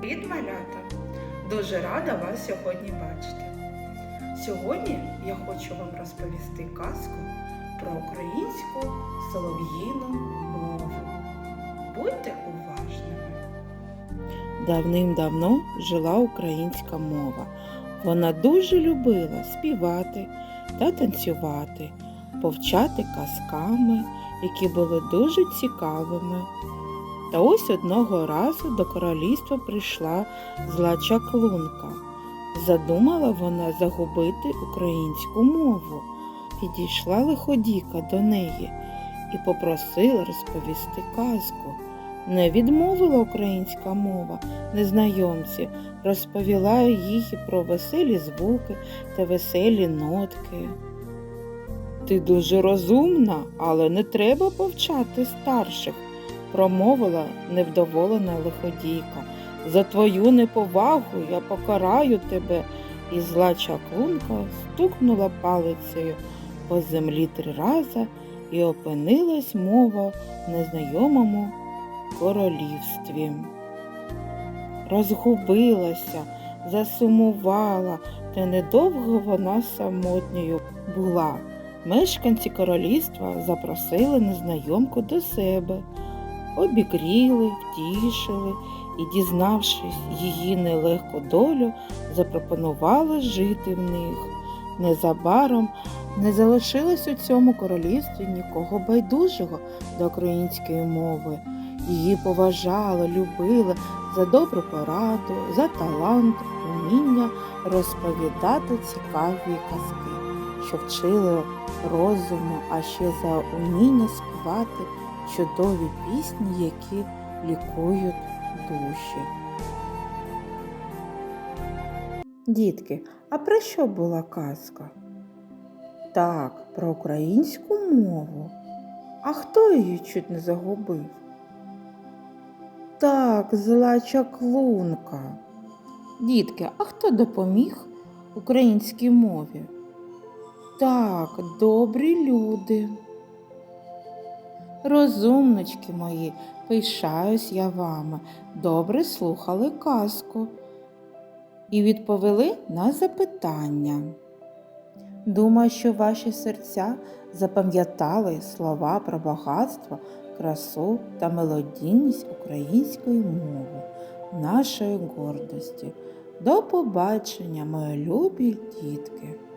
Привіт, малята! Дуже рада вас сьогодні бачити. Сьогодні я хочу вам розповісти казку про українську солов'їну мову. Будьте уважними. Давним-давно жила українська мова. Вона дуже любила співати та танцювати, повчати казками, які були дуже цікавими. Та ось одного разу до королівства прийшла зла чаклунка. Задумала вона загубити українську мову. Підійшла лиходіка до неї і попросила розповісти казку. Не відмовила українська мова незнайомці, розповіла їй про веселі звуки та веселі нотки. Ти дуже розумна, але не треба повчати старших промовила невдоволена лиходійка. За твою неповагу я покараю тебе. І зла чаклунка стукнула палицею по землі три рази і опинилась мова в незнайомому королівстві. Розгубилася, засумувала, та недовго вона самотньою була. Мешканці королівства запросили незнайомку до себе обігріли, втішили і, дізнавшись її нелегку долю, запропонували жити в них. Незабаром не залишилось у цьому королівстві нікого байдужого до української мови. Її поважали, любили за добру пораду, за талант, уміння розповідати цікаві казки, що вчили розуму, а ще за уміння співати чудові пісні, які лікують душі. Дітки, а про що була казка? Так, про українську мову. А хто її чуть не загубив? Так, зла чаклунка. Дітки, а хто допоміг українській мові? Так, добрі люди. Розумнички мої, пишаюсь я вами, добре слухали казку і відповіли на запитання. Думаю, що ваші серця запам'ятали слова про багатство, красу та мелодійність української мови, нашої гордості. До побачення, мої любі дітки!